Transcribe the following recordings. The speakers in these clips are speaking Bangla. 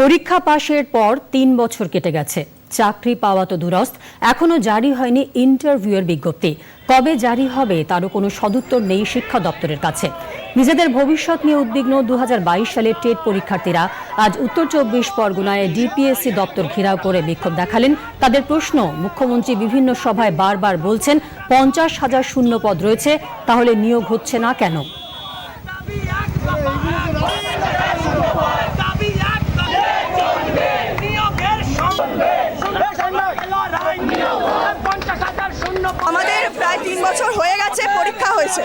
পরীক্ষা পাশের পর তিন বছর কেটে গেছে। চাকরি পাওয়া তো দুরস্ত, এখনও জারি হয়নি ইন্টারভিউয়ের বিজ্ঞপ্তি। কবে জারি হবে তারও কোনো সদুত্তর নেই শিক্ষা দপ্তরের কাছে। নিজেদের ভবিষ্যৎ নিয়ে উদ্বিগ্ন দু সালের টেট পরীক্ষার্থীরা। আজ উত্তর চব্বিশ পরগনায় ডিপিএসসি দপ্তর ঘেরাও করে বিক্ষোভ দেখালেন। তাদের প্রশ্ন, মুখ্যমন্ত্রী বিভিন্ন সভায় বারবার বলছেন, পঞ্চাশ হাজার শূন্য পদ রয়েছে, তাহলে নিয়োগ হচ্ছে না কেন দাবি এক নিয়োগের সঙ্গে লড়াই পঞ্চাশ হাজার শূন্য আমাদের প্রায় তিন বছর হয়ে গেছে, পরীক্ষা হয়েছে।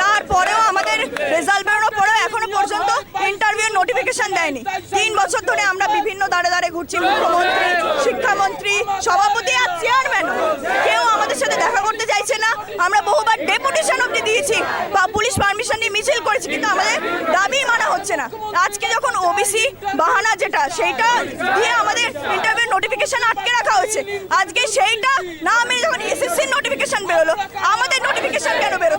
তারপরেও আমাদের রেজাল্ট বেরোনোর পরেও এখনও পর্যন্ত ইন্টারভিউ নোটিফিকেশন দেয়নি। তিন বছর ধরে আমরা বিভিন্ন দাঁড়ে দাঁড়ে ঘুরছি, মুখ্যমন্ত্রী, শিক্ষামন্ত্রী, সভাপতি আর চেয়ারম্যান কেউ আমাদের সাথে দেখা করতে চাইছে না। আমরা বহুবার ডেপুটেশন অব্দি দিয়েছি বা পুলিশ পারমিশন নিয়ে মিছিল করেছি, কিন্তু আমাদের দাবি মানা হচ্ছে না। আজকে যখন ওবিসি বাহানা যেটা, সেইটা দিয়ে আমাদের ইন্টারভিউ নোটিফিকেশন আটকে রাখা হয়েছে। আজকে সেইটা না মেনে যখন এসএসসির নোটিফিকেশন বেরোলো আমাদের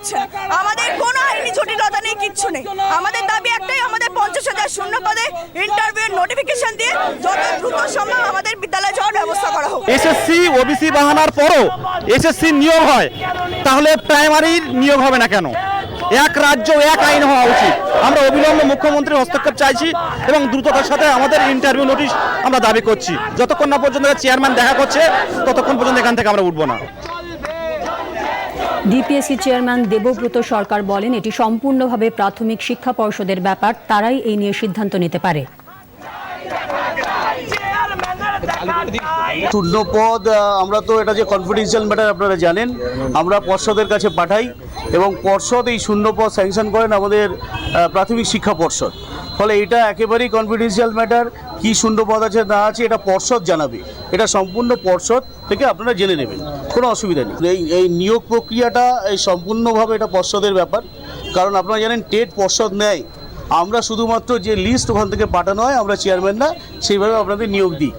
নোটিফিকেশন না? আমাদের কোনো আইনি জটিলতা নেই, কিচ্ছু নেই। আমাদের দাবি একটাই, আমাদের পঞ্চাশ হাজার শূন্য পদে ইন্টারভিউ নোটিফিকেশন দিয়ে যত দ্রুত সম্ভব আমাদের বিদ্যালয়ে যাওয়ার ব্যবস্থা করা হোক। এসএসসি ওবিসি বাহানার পরও এসএসসি নিয়োগ হয়, তাহলে প্রাইমারির নিয়োগ হবে না কেন? এক রাজ্য, এক আইন হওয়া উচিত। আমরা অবিলম্বে মুখ্যমন্ত্রীর হস্তক্ষেপ চাইছি এবং দ্রুততার সাথে আমাদের ইন্টারভিউ নোটিশ আমরা দাবি করছি। যতক্ষণ না পর্যন্ত চেয়ারম্যান দেখা করছে, ততক্ষণ পর্যন্ত এখান থেকে আমরা উঠবো না। ডিপিএসসি চেয়ারম্যান দেবব্রত সরকার বলেন, এটি সম্পূর্ণভাবে প্রাথমিক শিক্ষা পর্ষদের ব্যাপার, তারাই এই নিয়ে সিদ্ধান্ত নিতে পারে। শূন্য পদ আমরা তো এটা যে কনফিডেন্সিয়াল ম্যাটার আপনারা জানেন, আমরা পর্ষদের কাছে পাঠাই এবং পর্ষদ এই শূন্য পদ স্যাংশন করেন আমাদের প্রাথমিক শিক্ষা পর্ষদ। ফলে এটা একেবারেই কনফিডেন্সিয়াল ম্যাটার কি শূন্য পদ আছে, না আছে, এটা পর্ষদ জানাবে। এটা সম্পূর্ণ পর্ষদ থেকে আপনারা জেনে নেবেন, কোনো অসুবিধা নেই। এই এই নিয়োগ প্রক্রিয়াটা, এই সম্পূর্ণভাবে এটা পর্ষদের ব্যাপার। কারণ আপনারা জানেন, টেট পর্ষদ নেয়। আমরা শুধুমাত্র যে লিস্ট ওখান থেকে পাঠানো হয়, আমরা চেয়ারম্যানরা সেইভাবে আপনাদের নিয়োগ দিই।